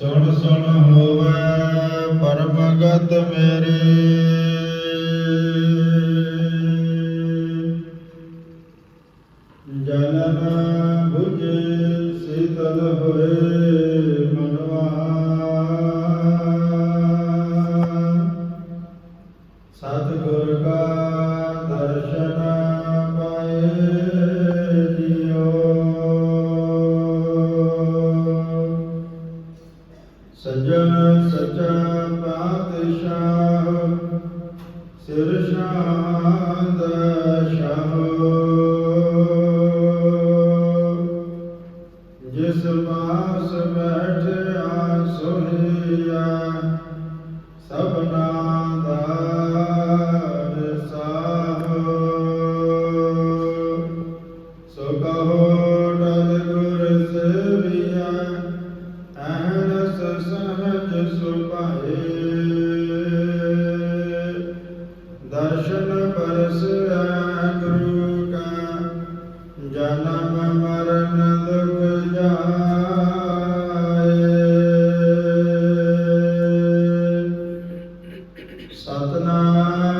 ਸੁਣ ਸੁਣ ਹੋਵੇ ਪਰਮਗਤ ਮੇਰੇ। ਸੱਚਾ ਪਾਤਸ਼ਾਹ ਸਿਰ ਸ਼ਾਂਦ ਸ਼ਾਹ। ਜਿਸ ਪਾਸ ਬੈਠਿਆ ਸੋਹਿਆ ਸਭਨਾ ਦਾ ਸਾਹ। ਸੋ ਕਹੋ ਸਤਨਾਮ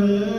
mm